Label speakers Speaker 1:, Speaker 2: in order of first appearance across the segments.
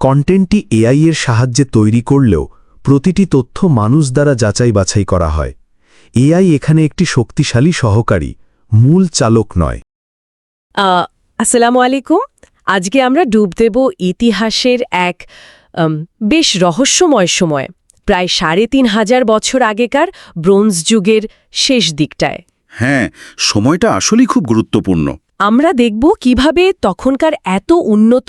Speaker 1: কন্টেন্টটি AI এর সাহায্যে তৈরি করলেও প্রতিটি তথ্য মানুষ দ্বারা যাচাই বাছাই করা হয়। এআই এখানে একটি শক্তিশালী সহকারী মূল চালক নয়।
Speaker 2: আসসালামু আলাইকুম। আজকে আমরা ডুব দেব ইতিহাসের এক বেশ রহস্যময় সময় প্রায় সাড়ে তিন হাজার বছর আগেকার ব্রোঞ্জ যুগের শেষ দিকটায়।
Speaker 3: হ্যাঁ সময়টা আসলেই খুব গুরুত্বপূর্ণ।
Speaker 2: আমরা দেখব কীভাবে তখনকার এত উন্নত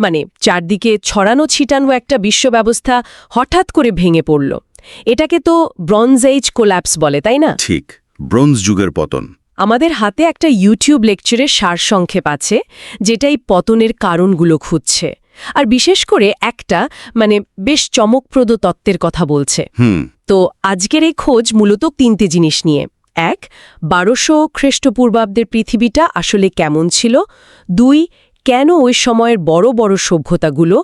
Speaker 2: মানে চারদিকে ছড়ানো ছিটানো একটা বিশ্ব ব্যবস্থা হঠাৎ করে ভেঙে পড়ল। এটাকে তো ব্রঞ্জ এইজ কোল্যাপস বলে তাই না?
Speaker 3: ঠিক ব্রোঞ্জ যুগের পতন।
Speaker 2: আমাদের হাতে একটা ইউটিউব লেকচারের সারসংক্ষেপ আছে যেটা এই পতনের কারণগুলো খুঁজছে। আর বিশেষ করে একটা মানে বেশ চমকপ্রদ তত্ত্বের কথা বলছে।
Speaker 3: হুম।
Speaker 2: তো আজকের এই খোঁজ মূলত তিনটে জিনিস নিয়ে। এক বারোশো খ্রিস্টপূর্বাব্দের পৃথিবীটা আসলে কেমন ছিল? দুই কেন ওই সময়ের বড় বড় সভ্যতাগুলো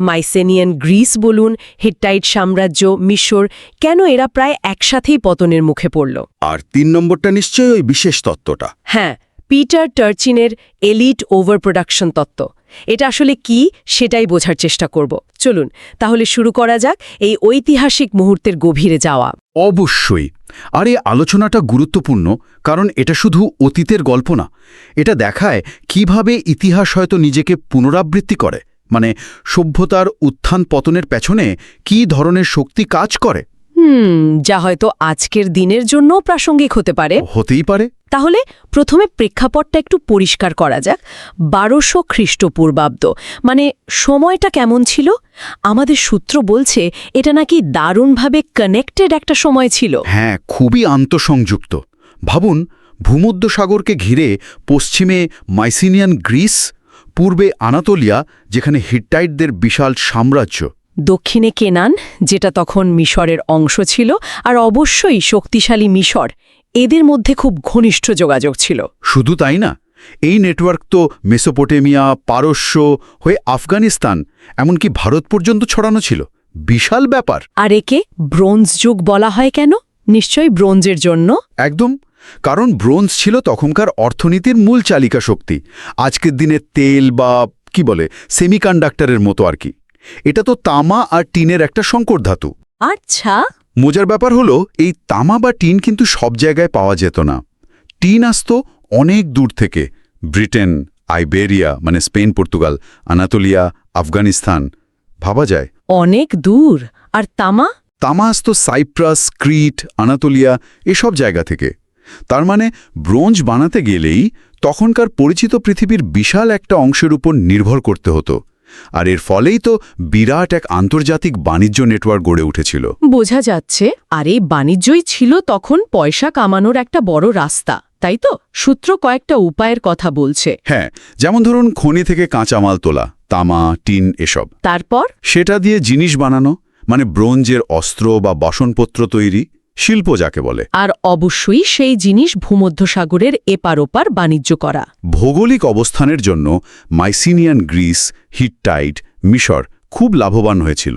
Speaker 2: মাইসেনিয়ান গ্রিস বলুন হিটটাইট সাম্রাজ্য মিশর কেন এরা প্রায় একসাথেই পতনের মুখে পড়ল?
Speaker 3: আর তিন নম্বরটা নিশ্চয়ই ওই বিশেষ তত্ত্বটা।
Speaker 2: হ্যাঁ পিটার টার্চিনের এলিট ওভার প্রোডাকশন তত্ত্ব। এটা আসলে কি সেটাই বোঝার চেষ্টা করব। চলুন তাহলে শুরু করা যাক এই ঐতিহাসিক মুহূর্তের গভীরে যাওয়া।
Speaker 3: অবশ্যই আর এই আলোচনাটা গুরুত্বপূর্ণ কারণ এটা শুধু অতীতের গল্প না, এটা দেখায় কীভাবে ইতিহাস হয়তো নিজেকে পুনরাবৃত্তি করে মানে সভ্যতার উত্থান পতনের পেছনে কি ধরনের শক্তি কাজ করে।
Speaker 2: হুম যা হয়তো আজকের দিনের জন্য প্রাসঙ্গিক হতে পারে।
Speaker 3: হতেই পারে।
Speaker 2: তাহলে প্রথমে প্রেক্ষাপটটা একটু পরিষ্কার করা যাক। বারোশো খ্রিস্টপূর্বাব্দ মানে সময়টা কেমন ছিল? আমাদের সূত্র বলছে এটা নাকি দারুণভাবে কানেক্টেড একটা সময় ছিল।
Speaker 3: হ্যাঁ খুবই আন্তঃসংযুক্ত। ভাবুন ভূমধ্যসাগরকে ঘিরে পশ্চিমে মাইসিনিয়ান গ্রিস পূর্বে আনাতোলিয়া যেখানে হিটটাইটদের বিশাল সাম্রাজ্য।
Speaker 2: দক্ষিণে কেনান যেটা তখন মিশরের অংশ ছিল আর অবশ্যই শক্তিশালী মিশর এদের মধ্যে খুব ঘনিষ্ঠ যোগাযোগ ছিল।
Speaker 3: শুধু তাই না এই নেটওয়ার্ক তো মেসোপটেমিয়া পারস্য হয়ে আফগানিস্তান এমনকি ভারত পর্যন্ত ছড়ানো ছিল। বিশাল ব্যাপার।
Speaker 2: আর একে ব্রোঞ্জ যুগ বলা হয় কেন? নিশ্চয়ই ব্রোঞ্জের জন্য।
Speaker 3: একদম কারণ ব্রোঞ্জ ছিল তখনকার অর্থনীতির মূল চালিকা শক্তি আজকের দিনে তেল বা কি বলে সেমিকন্ডাক্টরের মতো আর কি। এটা তো তামা আর টিনের একটা সংকর ধাতু।
Speaker 2: আচ্ছা।
Speaker 3: মজার ব্যাপার হলো এই তামা বা টিন কিন্তু সব জায়গায় পাওয়া যেত না। টিন আসত অনেক দূর থেকে ব্রিটেন আইবেরিয়া মানে স্পেন পর্তুগাল আনাতোলিয়া আফগানিস্তান ভাবা যায়।
Speaker 2: অনেক দূর। আর তামা?
Speaker 3: তামা আসতো সাইপ্রাস ক্রিট আনাতোলিয়া এসব জায়গা থেকে। তার মানে ব্রোঞ্জ বানাতে গেলেই তখনকার পরিচিত পৃথিবীর বিশাল একটা অংশের উপর নির্ভর করতে হতো। আর এর ফলেই তো বিরাট এক আন্তর্জাতিক বাণিজ্য নেটওয়ার্ক গড়ে উঠেছিল।
Speaker 2: বোঝা যাচ্ছে আর এই বাণিজ্যই ছিল তখন পয়সা কামানোর একটা বড় রাস্তা তাই তো? সূত্র কয়েকটা উপায়ের কথা বলছে।
Speaker 3: হ্যাঁ যেমন ধরুন খনি থেকে কাঁচামাল তোলা তামা টিন এসব।
Speaker 2: তারপর?
Speaker 3: সেটা দিয়ে জিনিস বানানো মানে ব্রোঞ্জের অস্ত্র বা বাসনপত্র তৈরি শিল্প যাকে বলে।
Speaker 2: আর অবশ্যই সেই জিনিস ভূমধ্যসাগরের এপার ওপার বাণিজ্য করা।
Speaker 3: ভৌগোলিক অবস্থানের জন্য মাইসিনিয়ান গ্রিস হিটটাইট মিশর খুব লাভবান হয়েছিল।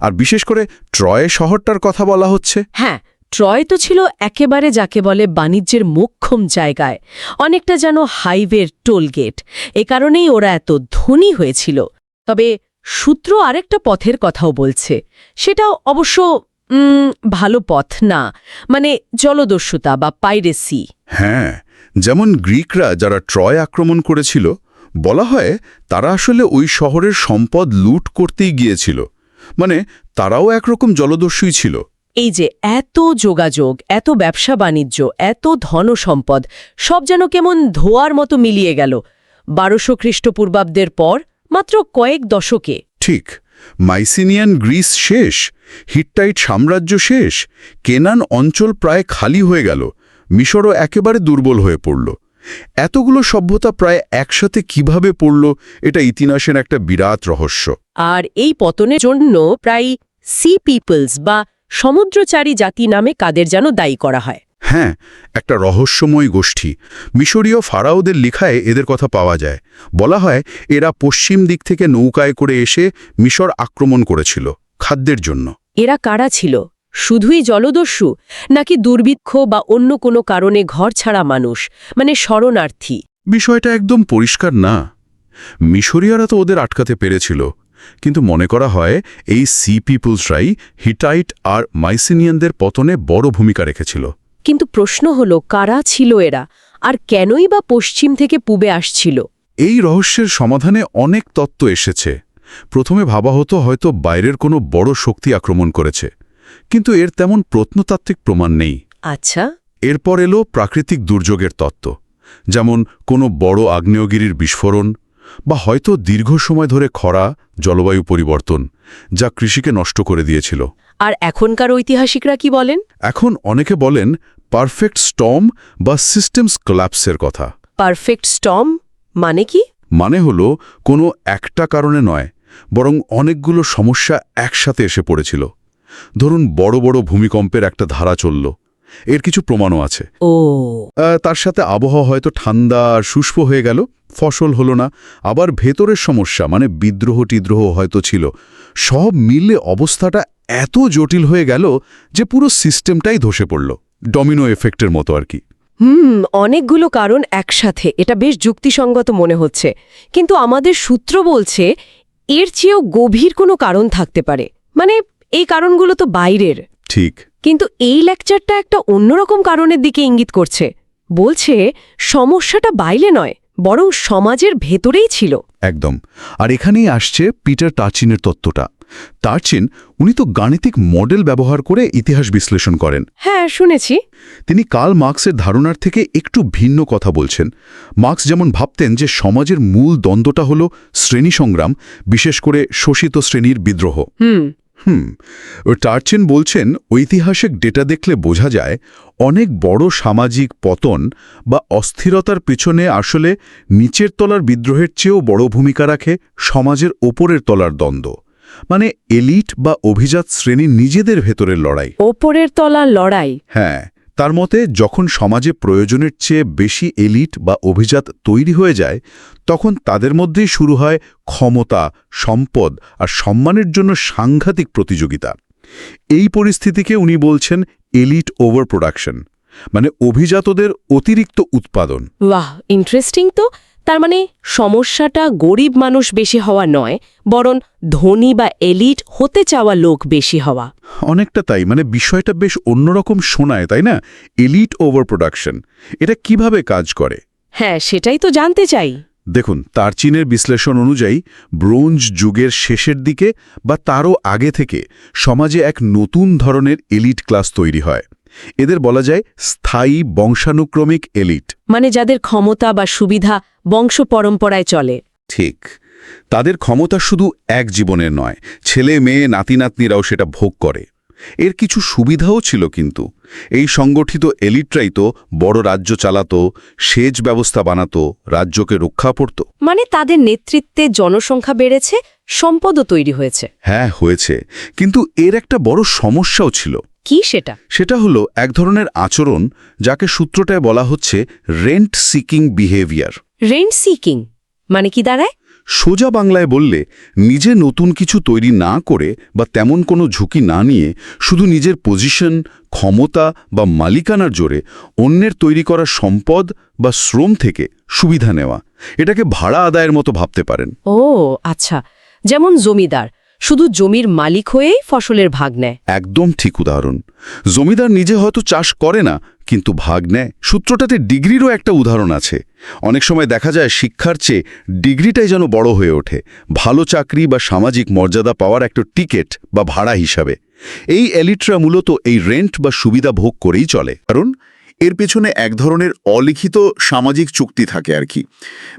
Speaker 3: আর বিশেষ করে ট্রয় শহরটার কথা বলা হচ্ছে।
Speaker 2: হ্যাঁ ট্রয় তো ছিল একেবারে যাকে বলে বাণিজ্যের মোক্ষম জায়গায়। অনেকটা যেন হাইওয়ের টোলগেট এ কারণেই ওরা এত ধনী হয়েছিল। তবে সূত্র আরেকটা পথের কথাও বলছে। সেটাও অবশ্য ভালো পথ না। মানে জলদস্যুতা বা পাইরেসি।
Speaker 3: হ্যাঁ যেমন গ্রিকরা যারা ট্রয় আক্রমণ করেছিল বলা হয় তারা আসলে ওই শহরের সম্পদ লুট করতেই গিয়েছিল। মানে তারাও একরকম জলদস্যুই ছিল।
Speaker 2: এই যে এত যোগাযোগ এত ব্যবসা বাণিজ্য এত ধন সম্পদ সব যেন কেমন ধোয়ার মতো মিলিয়ে গেল। বারোশো খ্রিস্টপূর্বাব্দের পর মাত্র কয়েক দশকে।
Speaker 3: ঠিক মাইসিনিয়ান গ্রিস শেষ হিটটাইট সাম্রাজ্য শেষ কেনান অঞ্চল প্রায় খালি হয়ে গেল মিশরও একেবারে দুর্বল হয়ে পড়ল। এতগুলো সভ্যতা প্রায় একসাথে কীভাবে পড়ল এটা ইতিহাসের একটা বিরাট রহস্য।
Speaker 2: আর এই পতনের জন্য প্রায় সি পিপলস বা সমুদ্রচারী জাতি নামে কাদের যেন দায়ী করা হয়।
Speaker 3: হ্যাঁ একটা রহস্যময় গোষ্ঠী। মিশরীয় ফারাওদের লিখায় এদের কথা পাওয়া যায়। বলা হয় এরা পশ্চিম দিক থেকে নৌকায় করে এসে মিশর আক্রমণ করেছিল। খাদ্যের জন্য।
Speaker 2: এরা কারা ছিল? শুধুই জলদস্যু? নাকি দুর্ভিক্ষ বা অন্য কোনো কারণে ঘর ছাড়া মানুষ? মানে শরণার্থী?
Speaker 3: বিষয়টা একদম পরিষ্কার না। মিশরীয়রা তো ওদের আটকাতে পেরেছিল। কিন্তু মনে করা হয় এই সি পিপুলসরাই হিটাইট আর মাইসিনিয়ানদের পতনে বড় ভূমিকা রেখেছিল।
Speaker 2: কিন্তু প্রশ্ন হলো কারা ছিল এরা? আর কেনই বা পশ্চিম থেকে পূবে আসছিল?
Speaker 3: এই রহস্যের সমাধানে অনেক তত্ত্ব এসেছে। প্রথমে ভাবা হতো হয়তো বাইরের কোনো বড় শক্তি আক্রমণ করেছে কিন্তু এর তেমন প্রত্নতাত্ত্বিক প্রমাণ নেই।
Speaker 2: আচ্ছা।
Speaker 3: এরপর এলো প্রাকৃতিক দুর্যোগের তত্ত্ব যেমন কোনো বড় আগ্নেয়গিরির বিস্ফোরণ বা হয়তো দীর্ঘ সময় ধরে খরা জলবায়ু পরিবর্তন যা কৃষিকে নষ্ট করে দিয়েছিল।
Speaker 2: আর এখনকার ঐতিহাসিকরা কি বলেন?
Speaker 3: এখন অনেকে বলেন পারফেক্ট স্টম বা সিস্টেমস কোল্যাপসের কথা।
Speaker 2: পারফেক্ট স্টম মানে কি?
Speaker 3: মানে হলো কোনো একটা কারণে নয় বরং অনেকগুলো সমস্যা একসাথে এসে পড়েছিল। ধরুন বড় বড় ভূমিকম্পের একটা ধারা চলল। এর কিছু প্রমাণও আছে।
Speaker 2: ও।
Speaker 3: তার সাথে আবহাওয়া হয়তো ঠান্ডা আর শুষ্ক হয়ে গেল ফসল হলো না। আবার ভেতরের সমস্যা মানে বিদ্রোহ টিদ্রোহ হয়তো ছিল। সব মিললে অবস্থাটা এত জটিল হয়ে গেল যে পুরো সিস্টেমটাই ধসে পড়ল ডমিনো এফেক্টের মতো আর কি।
Speaker 2: হুম অনেকগুলো কারণ একসাথে এটা বেশ যুক্তিসঙ্গত মনে হচ্ছে। কিন্তু আমাদের সূত্র বলছে এর চেয়েও গভীর কোনো কারণ থাকতে পারে। মানে এই কারণগুলো তো বাইরের।
Speaker 3: ঠিক।
Speaker 2: কিন্তু এই লেকচারটা একটা অন্যরকম কারণের দিকে ইঙ্গিত করছে। বলছে সমস্যাটা বাইরে নয় বরং সমাজের ভেতরেই ছিল।
Speaker 3: একদম। আর এখানেই আসছে পিটার টাচিনের তত্ত্বটা। টার্চিন উনি তো গাণিতিক মডেল ব্যবহার করে ইতিহাস বিশ্লেষণ করেন।
Speaker 2: হ্যাঁ শুনেছি।
Speaker 3: তিনি কার্ল মার্কসের ধারণার থেকে একটু ভিন্ন কথা বলছেন। মার্ক্স যেমন ভাবতেন যে সমাজের মূল দ্বন্দ্বটা হল শ্রেণি সংগ্রাম বিশেষ করে শোষিত শ্রেণির বিদ্রোহ।
Speaker 2: হুম।
Speaker 3: হুম টার্চিন বলছেন ঐতিহাসিক ডেটা দেখলে বোঝা যায় অনেক বড় সামাজিক পতন বা অস্থিরতার পেছনে আসলে নিচের তলার বিদ্রোহের চেয়েও বড় ভূমিকা রাখে সমাজের ওপরের তলার দ্বন্দ্ব। মানে এলিট বা অভিজাত শ্রেণি নিজেদের ভেতরের লড়াই।
Speaker 2: ওপরের তলার লড়াই।
Speaker 3: হ্যাঁ তার মতে যখন সমাজে প্রয়োজনের চেয়ে বেশি এলিট বা অভিজাত তৈরি হয়ে যায় তখন তাদের মধ্যেই শুরু হয় ক্ষমতা সম্পদ আর সম্মানের জন্য সাংঘাতিক প্রতিযোগিতা। এই পরিস্থিতিকে উনি বলছেন এলিট ওভার প্রোডাকশন মানে অভিজাতদের অতিরিক্ত উৎপাদন।
Speaker 2: বাহ ইন্টারেস্টিং তো। তার মানে সমস্যাটা গরিব মানুষ বেশি হওয়া নয় বরং ধনী বা এলিট হতে চাওয়া লোক বেশি হওয়া।
Speaker 3: অনেকটা তাই মানে বিষয়টা বেশ অন্যরকম শোনায় তাই না? এলিট ওভার প্রোডাকশন এটা কীভাবে কাজ করে?
Speaker 2: হ্যাঁ সেটাই তো জানতে চাই।
Speaker 3: দেখুন তার চীনের বিশ্লেষণ অনুযায়ী ব্রোঞ্জ যুগের শেষের দিকে বা তারও আগে থেকে সমাজে এক নতুন ধরনের এলিট ক্লাস তৈরি হয়। এদের বলা যায় স্থায়ী বংশানুক্রমিক এলিট।
Speaker 2: মানে যাদের ক্ষমতা বা সুবিধা বংশ পরম্পরায় চলে।
Speaker 3: ঠিক। তাদের ক্ষমতা শুধু এক জীবনের নয় ছেলে মেয়ে নাতি নাতনিরাও সেটা ভোগ করে। এর কিছু সুবিধাও ছিল কিন্তু। এই সংগঠিত এলিটরাই তো বড় রাজ্য চালাতো সেচ ব্যবস্থা বানাতো রাজ্যকে রক্ষা পড়ত
Speaker 2: মানে তাদের নেতৃত্বে জনসংখ্যা বেড়েছে সম্পদও তৈরি হয়েছে।
Speaker 3: হ্যাঁ হয়েছে। কিন্তু এর একটা বড় সমস্যাও ছিল।
Speaker 2: কি সেটা?
Speaker 3: সেটা হলো এক ধরনের আচরণ যাকে সূত্রটায় বলা হচ্ছে rent seeking behaviour
Speaker 2: rent seeking মানে কি দাঁড়ায়?
Speaker 3: সোজা বাংলায় বললে নিজে নতুন কিছু তৈরি না করে বা তেমন কোনো ঝুঁকি না নিয়ে শুধু নিজের পজিশন ক্ষমতা বা মালিকানার জোরে অন্যের তৈরি করা সম্পদ বা শ্রম থেকে সুবিধা নেওয়া। এটাকে ভাড়া আদায়ের মতো ভাবতে পারেন।
Speaker 2: ও আচ্ছা। যেমন জমিদার শুধু জমির মালিক হয়েই ফসলের ভাগ নেয়।
Speaker 3: একদম ঠিক উদাহরণ। জমিদার নিজে হয়তো চাষ করে না, কিন্তু ভাগ নেয়। সূত্রটাতে ডিগ্রিরও একটা উদাহরণ আছে। অনেক সময় দেখা যায় শিক্ষার চেয়ে ডিগ্রিটাই যেন বড় হয়ে ওঠে। ভালো চাকরি বা সামাজিক মর্যাদা পাওয়ার একটা টিকেট বা ভাড়া হিসাবে। এই এলিটরা মূলত এই রেন্ট বা সুবিধা ভোগ করেই চলে।
Speaker 4: কারণ এর পেছনে এক ধরনের অলিখিত সামাজিক চুক্তি থাকে আর কি।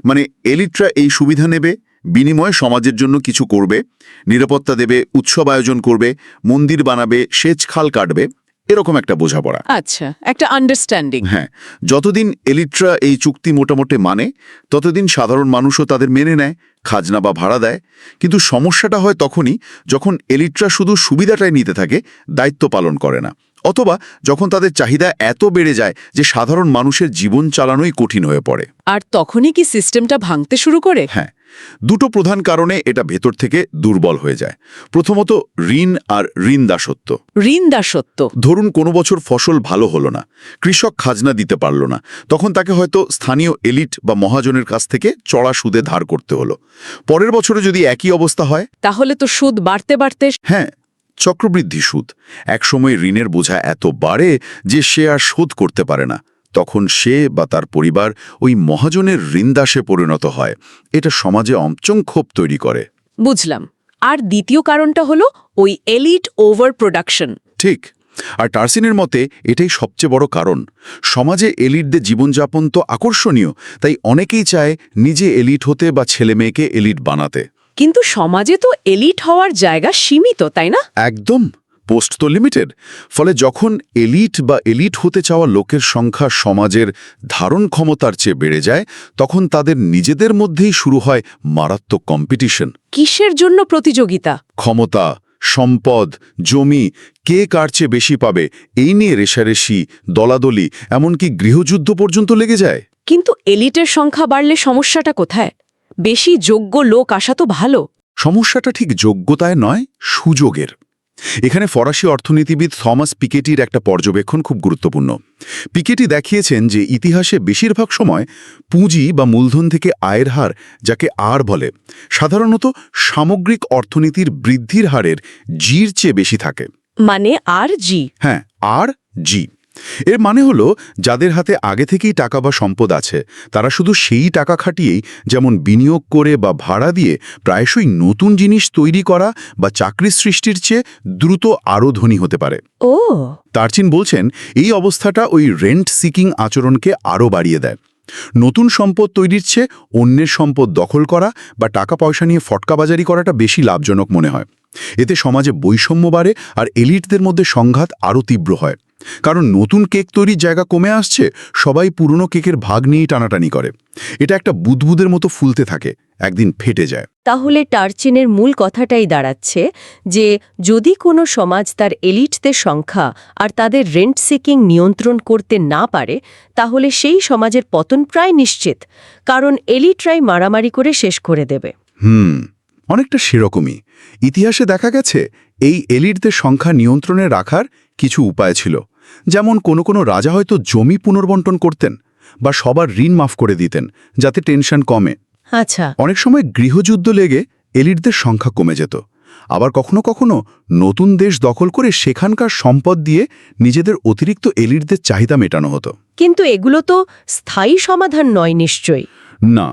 Speaker 4: মানে এলিটরা এই সুবিধা নেবে বিনিময়ে সমাজের জন্য কিছু করবে নিরাপত্তা দেবে উৎসব আয়োজন করবে মন্দির বানাবে সেচ খাল কাটবে এরকম একটা বোঝাপড়া।
Speaker 5: আচ্ছা একটা আন্ডারস্ট্যান্ডিং
Speaker 4: হ্যাঁ যতদিন এলিট্রা এই চুক্তি মোটামুটি মানে ততদিন সাধারণ মানুষও তাদের মেনে নেয় খাজনা বা ভাড়া দেয়। কিন্তু সমস্যাটা হয় তখনই যখন এলিট্রা শুধু সুবিধাটাই নিতে থাকে দায়িত্ব পালন করে না। অথবা যখন তাদের চাহিদা এত বেড়ে যায় যে সাধারণ মানুষের জীবন চালানোই কঠিন হয়ে পড়ে।
Speaker 5: আর তখনই কি সিস্টেমটা ভাঙতে শুরু করে?
Speaker 4: হ্যাঁ
Speaker 3: দুটো প্রধান কারণে এটা ভেতর থেকে দুর্বল হয়ে যায়। প্রথমত ঋণ আর ঋণ দাসত্ব
Speaker 6: ঋণ দাসত্ব
Speaker 3: ধরুন কোনো বছর ফসল ভালো হলো না কৃষক খাজনা দিতে পারল না তখন তাকে হয়তো স্থানীয় এলিট বা মহাজনের কাছ থেকে চড়া সুদে ধার করতে হলো। পরের বছরে যদি একই অবস্থা হয়?
Speaker 6: তাহলে তো সুদ বাড়তে বাড়তে
Speaker 3: হ্যাঁ চক্রবৃদ্ধি সুদ। একসময় ঋণের বোঝা এত বাড়ে যে সে আর শোধ করতে পারে না। তখন সে বা তার পরিবার ওই মহাজনের ঋণদাসে পরিণত হয়। এটা সমাজে অমচং ক্ষোভ তৈরি করে।
Speaker 6: বুঝলাম। আর দ্বিতীয় কারণটা হলো ওই এলিট ওভার প্রোডাকশন।
Speaker 3: ঠিক। আর টার্সিনের মতে এটাই সবচেয়ে বড় কারণ। সমাজে এলিটদের জীবনযাপন তো আকর্ষণীয় তাই অনেকেই চায় নিজে এলিট হতে বা ছেলে মেয়েকে এলিট বানাতে।
Speaker 6: কিন্তু সমাজে তো এলিট হওয়ার জায়গা সীমিত তাই না?
Speaker 3: একদম। পোস্ট তো লিমিটেড ফলে যখন এলিট বা এলিট হতে চাওয়া লোকের সংখ্যা সমাজের ধারণ ক্ষমতার চেয়ে বেড়ে যায় তখন তাদের নিজেদের মধ্যেই শুরু হয় মারাত্মক কম্পিটিশন
Speaker 6: কিসের জন্য প্রতিযোগিতা?
Speaker 3: ক্ষমতা সম্পদ জমি কে কার চেয়ে বেশি পাবে এই নিয়ে রেশারেশি দলাদলি এমনকি গৃহযুদ্ধ পর্যন্ত লেগে যায়।
Speaker 6: কিন্তু এলিটের সংখ্যা বাড়লে সমস্যাটা কোথায়? বেশি যোগ্য লোক আসা তো ভালো।
Speaker 3: সমস্যাটা ঠিক যোগ্যতায় নয় সুযোগের। এখানে ফরাসি অর্থনীতিবিদ থমাস পিকেটির একটা পর্যবেক্ষণ খুব গুরুত্বপূর্ণ। পিকেটি দেখিয়েছেন যে ইতিহাসে বেশিরভাগ সময় পুঁজি বা মূলধন থেকে আয়ের হার যাকে আর বলে সাধারণত সামগ্রিক অর্থনীতির বৃদ্ধির হারের জির চেয়ে বেশি থাকে।
Speaker 6: মানে আর জি।
Speaker 3: হ্যাঁ আর জি। এর মানে হলো যাদের হাতে আগে থেকেই টাকা বা সম্পদ আছে তারা শুধু সেই টাকা খাটিয়েই যেমন বিনিয়োগ করে বা ভাড়া দিয়ে প্রায়শই নতুন জিনিস তৈরি করা বা চাকরি সৃষ্টির চেয়ে দ্রুত আরও ধনী হতে পারে।
Speaker 6: ও।
Speaker 3: তারচিন বলছেন এই অবস্থাটা ওই রেন্ট সিকিং আচরণকে আরও বাড়িয়ে দেয়। নতুন সম্পদ তৈরির চেয়ে অন্যের সম্পদ দখল করা বা টাকা পয়সা নিয়ে ফটকাবাজারি করাটা বেশি লাভজনক মনে হয়। এতে সমাজে বৈষম্য বাড়ে আর এলিটদের মধ্যে সংঘাত আরও তীব্র হয়। কারণ নতুন কেক তৈরির জায়গা কমে আসছে সবাই পুরনো কেকের ভাগ নিয়েই টানাটানি করে। এটা একটা বুদবুদের মতো ফুলতে থাকে একদিন ফেটে যায়।
Speaker 2: তাহলে টার্চিনের মূল কথাটাই দাঁড়াচ্ছে যে যদি কোনো সমাজ তার এলিটদের সংখ্যা আর তাদের রেন্ট সিকিং নিয়ন্ত্রণ করতে না পারে তাহলে সেই সমাজের পতন প্রায় নিশ্চিত কারণ এলিটরাই মারামারি করে শেষ করে দেবে।
Speaker 3: হুম। অনেকটা সেরকমই। ইতিহাসে দেখা গেছে এই এলিটদের সংখ্যা নিয়ন্ত্রণে রাখার কিছু উপায় ছিল। যেমন কোনো কোনো রাজা হয়তো জমি পুনর্বন্টন করতেন বা সবার ঋণ মাফ করে দিতেন যাতে টেনশন কমে।
Speaker 2: আচ্ছা।
Speaker 3: অনেক সময় গৃহযুদ্ধ লেগে এলিটদের সংখ্যা কমে যেত। আবার কখনো কখনো নতুন দেশ দখল করে সেখানকার সম্পদ দিয়ে নিজেদের অতিরিক্ত এলিটদের চাহিদা মেটানো হতো।
Speaker 2: কিন্তু এগুলো তো স্থায়ী সমাধান নয় নিশ্চয়ই।
Speaker 3: না।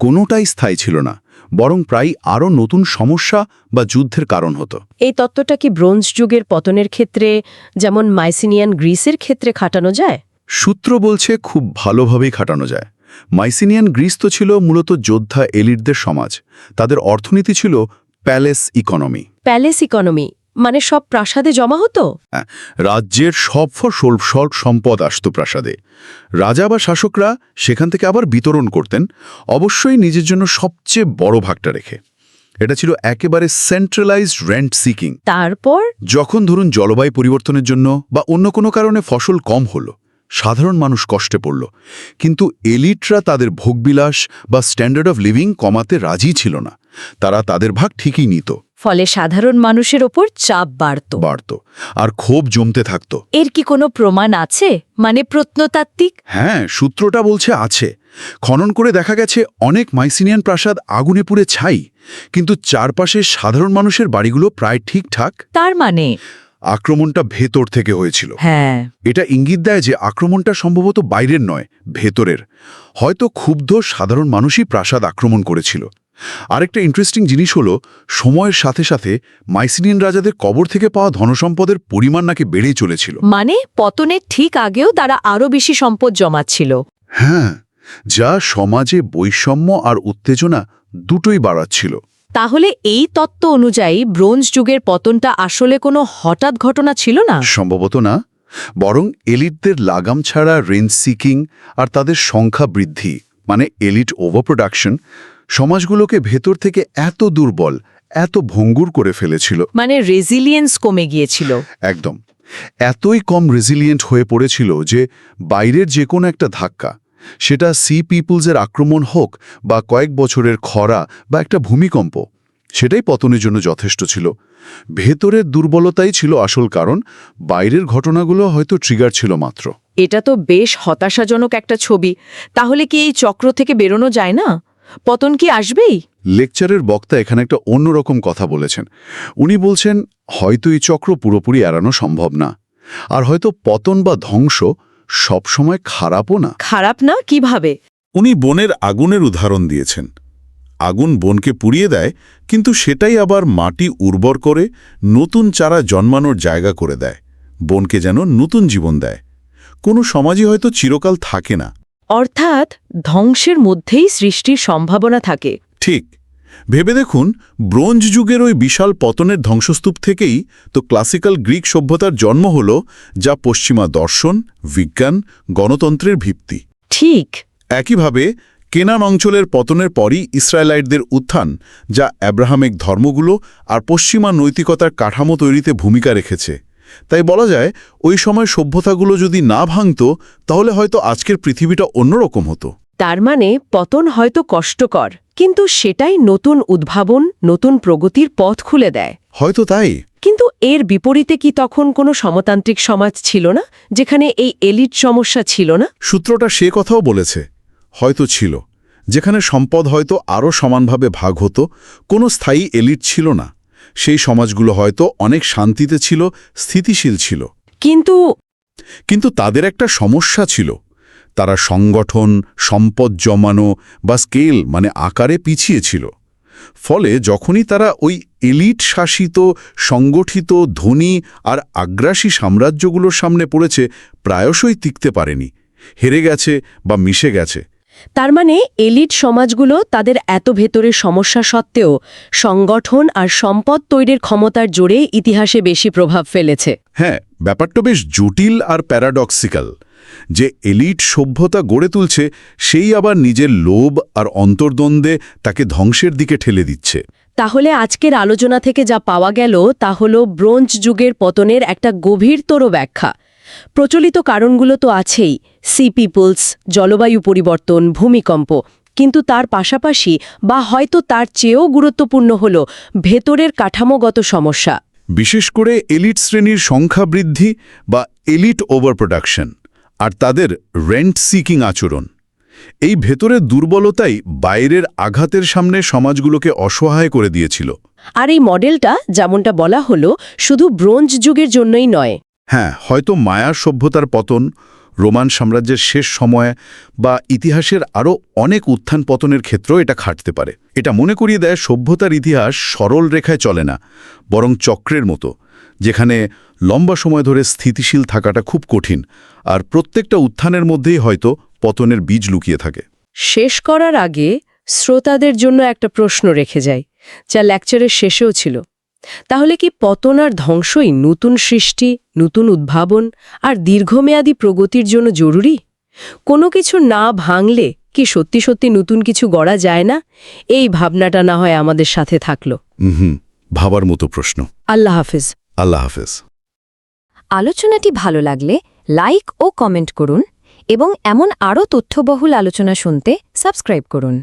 Speaker 3: কোনোটাই স্থায়ী ছিল না বরং প্রায় আরও নতুন সমস্যা বা যুদ্ধের কারণ হতো।
Speaker 2: এই তত্ত্বটা কি ব্রোঞ্জ যুগের পতনের ক্ষেত্রে যেমন মাইসিনিয়ান গ্রিসের ক্ষেত্রে খাটানো যায়?
Speaker 3: সূত্র বলছে খুব ভালোভাবেই খাটানো যায়। মাইসিনিয়ান গ্রিস তো ছিল মূলত যোদ্ধা এলিটদের সমাজ। তাদের অর্থনীতি ছিল প্যালেস ইকোনমি।
Speaker 2: প্যালেস ইকোনমি মানে সব প্রাসাদে জমা হতো?
Speaker 3: রাজ্যের সব ফসল সল সম্পদ আসত প্রাসাদে। রাজা বা শাসকরা সেখান থেকে আবার বিতরণ করতেন অবশ্যই নিজের জন্য সবচেয়ে বড় ভাগটা রেখে। এটা ছিল একেবারে সেন্ট্রালাইজড রেন্ট সিকিং
Speaker 2: তারপর?
Speaker 3: যখন ধরুন জলবায়ু পরিবর্তনের জন্য বা অন্য কোনো কারণে ফসল কম হলো সাধারণ মানুষ কষ্টে পড়ল কিন্তু এলিটরা তাদের ভোগবিলাস বা স্ট্যান্ডার্ড অফ লিভিং কমাতে রাজি ছিল না। তারা তাদের ভাগ ঠিকই নিত।
Speaker 2: ফলে সাধারণ মানুষের ওপর চাপ বাড়ত।
Speaker 3: বাড়ত। আর ক্ষোভ জমতে থাকত।
Speaker 2: এর কি কোনো প্রমাণ আছে? মানে প্রত্নতাত্ত্বিক?
Speaker 3: হ্যাঁ সূত্রটা বলছে আছে। খনন করে দেখা গেছে অনেক মাইসিনিয়ান প্রাসাদ আগুনে পুড়ে ছাই কিন্তু চারপাশে সাধারণ মানুষের বাড়িগুলো প্রায় ঠিকঠাক।
Speaker 2: তার মানে?
Speaker 3: আক্রমণটা ভেতর থেকে হয়েছিল।
Speaker 2: হ্যাঁ।
Speaker 3: এটা ইঙ্গিত দেয় যে আক্রমণটা সম্ভবত বাইরের নয় ভেতরের। হয়তো ক্ষুব্ধ সাধারণ মানুষই প্রাসাদ আক্রমণ করেছিল। আরেকটা ইন্টারেস্টিং জিনিস হলো সময়ের সাথে সাথে মাইসিনিয়ান রাজাদের কবর থেকে পাওয়া ধনসম্পদের পরিমাণ নাকি বেড়েই চলেছিল।
Speaker 2: মানে পতনের ঠিক আগেও তারা আরও বেশি সম্পদ জমাচ্ছিল।
Speaker 3: হ্যাঁ যা সমাজে বৈষম্য আর উত্তেজনা দুটোই বাড়াচ্ছিল।
Speaker 2: তাহলে এই তত্ত্ব অনুযায়ী ব্রোঞ্জ যুগের পতনটা আসলে কোনো হঠাৎ ঘটনা ছিল না?
Speaker 3: সম্ভবত না। বরং এলিটদের লাগাম ছাড়া রেঞ্জ সিকিং আর তাদের সংখ্যা বৃদ্ধি। মানে এলিট ওভারপ্রোডাকশন সমাজগুলোকে ভেতর থেকে এত দুর্বল এত ভঙ্গুর করে ফেলেছিল।
Speaker 2: মানে রেজিলিয়েন্স কমে গিয়েছিল।
Speaker 3: একদম। এতই কম রেজিলিয়েন্ট হয়ে পড়েছিল যে বাইরের যে কোনো একটা ধাক্কা
Speaker 7: সেটা সি পিপুলসের আক্রমণ হোক বা কয়েক বছরের খরা বা একটা ভূমিকম্প সেটাই পতনের জন্য যথেষ্ট ছিল। ভেতরের দুর্বলতাই ছিল আসল কারণ বাইরের ঘটনাগুলো হয়তো ট্রিগার ছিল মাত্র।
Speaker 2: এটা তো বেশ হতাশাজনক একটা ছবি। তাহলে কি এই চক্র থেকে বেরোনো যায় না? পতন কি আসবেই?
Speaker 7: লেকচারের বক্তা এখানে একটা অন্যরকম কথা বলেছেন। উনি বলছেন হয়তো এই চক্র পুরোপুরি এড়ানো সম্ভব না। আর হয়তো পতন বা ধ্বংস সবসময় খারাপও না।
Speaker 2: খারাপ না? কীভাবে?
Speaker 3: উনি বনের আগুনের উদাহরণ দিয়েছেন। আগুন বনকে পুড়িয়ে দেয় কিন্তু সেটাই আবার মাটি উর্বর করে নতুন চারা জন্মানোর জায়গা করে দেয়। বনকে যেন নতুন জীবন দেয়। কোনো সমাজই হয়তো চিরকাল থাকে না।
Speaker 2: অর্থাৎ ধ্বংসের মধ্যেই সৃষ্টির সম্ভাবনা থাকে।
Speaker 3: ঠিক। ভেবে দেখুন ব্রোঞ্জ যুগের ওই বিশাল পতনের ধ্বংসস্তূপ থেকেই তো ক্লাসিক্যাল গ্রিক সভ্যতার জন্ম হল যা পশ্চিমা দর্শন বিজ্ঞান গণতন্ত্রের ভিত্তি।
Speaker 2: ঠিক।
Speaker 3: একইভাবে কেনান অঞ্চলের পতনের পরই ইসরায়েলাইটদের উত্থান যা অ্যাব্রাহামিক ধর্মগুলো আর পশ্চিমা নৈতিকতার কাঠামো তৈরিতে ভূমিকা রেখেছে। তাই বলা যায় ওই সময় সভ্যতাগুলো যদি না ভাঙত তাহলে হয়তো আজকের পৃথিবীটা অন্যরকম হতো।
Speaker 2: তার মানে পতন হয়তো কষ্টকর কিন্তু সেটাই নতুন উদ্ভাবন নতুন প্রগতির পথ খুলে দেয়।
Speaker 3: হয়তো তাই।
Speaker 2: কিন্তু এর বিপরীতে কি তখন কোনো সমতান্ত্রিক সমাজ ছিল না যেখানে এই এলিট সমস্যা ছিল না?
Speaker 3: সূত্রটা সে কথাও বলেছে হয়তো ছিল যেখানে সম্পদ হয়তো আরও সমানভাবে ভাগ হতো কোনো স্থায়ী এলিট ছিল না। সেই সমাজগুলো হয়তো অনেক শান্তিতে ছিল স্থিতিশীল ছিল।
Speaker 2: কিন্তু
Speaker 3: কিন্তু তাদের একটা সমস্যা ছিল। তারা সংগঠন সম্পদ জমানো বা স্কেল মানে আকারে পিছিয়ে ছিল। ফলে যখনই তারা ওই এলিট শাসিত সংগঠিত ধনী আর আগ্রাসী সাম্রাজ্যগুলোর সামনে পড়েছে প্রায়শই টিকতে পারেনি। হেরে গেছে বা মিশে গেছে।
Speaker 2: তার মানে এলিট সমাজগুলো তাদের এত ভেতরের সমস্যা সত্ত্বেও সংগঠন আর সম্পদ তৈরির ক্ষমতার জোরে ইতিহাসে বেশি প্রভাব ফেলেছে।
Speaker 3: হ্যাঁ ব্যাপারটা বেশ জটিল আর প্যারাডক্সিক্যাল। যে এলিট সভ্যতা গড়ে তুলছে সেই আবার নিজের লোভ আর অন্তর্দ্বন্দ্বে তাকে ধ্বংসের দিকে ঠেলে দিচ্ছে।
Speaker 2: তাহলে আজকের আলোচনা থেকে যা পাওয়া গেল তা হল ব্রোঞ্জ যুগের পতনের একটা গভীরতর ব্যাখ্যা। প্রচলিত কারণগুলো তো আছেই সি পিপলস জলবায়ু পরিবর্তন ভূমিকম্প। কিন্তু তার পাশাপাশি বা হয়তো তার চেয়েও গুরুত্বপূর্ণ হল ভেতরের কাঠামোগত সমস্যা।
Speaker 3: বিশেষ করে এলিট শ্রেণির সংখ্যা বৃদ্ধি বা এলিট ওভার প্রোডাকশন আর তাদের রেন্ট সিকিং আচরণ। এই ভেতরের দুর্বলতাই বাইরের আঘাতের সামনে সমাজগুলোকে অসহায় করে দিয়েছিল।
Speaker 2: আর এই মডেলটা যেমনটা বলা হলো শুধু ব্রোঞ্জ যুগের জন্যই নয়।
Speaker 3: হ্যাঁ হয়তো মায়ার সভ্যতার পতন রোমান সাম্রাজ্যের শেষ সময়ে বা ইতিহাসের আরও অনেক উত্থান পতনের ক্ষেত্রেও এটা খাটতে পারে। এটা মনে করিয়ে দেয় সভ্যতার ইতিহাস সরল রেখায় চলে না, বরং চক্রের মতো, যেখানে লম্বা সময় ধরে স্থিতিশীল থাকাটা খুব কঠিন আর প্রত্যেকটা উত্থানের মধ্যেই হয়তো পতনের বীজ লুকিয়ে থাকে।
Speaker 2: শেষ করার আগে শ্রোতাদের জন্য একটা প্রশ্ন রেখে যায় যা লেকচারের শেষেও ছিল। তাহলে কি পতন আর ধ্বংসই নতুন সৃষ্টি নতুন উদ্ভাবন আর দীর্ঘমেয়াদী প্রগতির জন্য জরুরি? কোনো কিছু না ভাঙলে কি সত্যি সত্যি নতুন কিছু গড়া যায় না? এই ভাবনাটা না হয় আমাদের সাথে থাকল।
Speaker 3: হুম ভাবার মতো প্রশ্ন।
Speaker 2: আল্লাহ হাফিজ।
Speaker 3: আল্লাহ হাফেজ।
Speaker 8: আলোচনাটি ভালো লাগলে লাইক ও কমেন্ট করুন এবং এমন আরও তথ্যবহুল আলোচনা শুনতে সাবস্ক্রাইব করুন।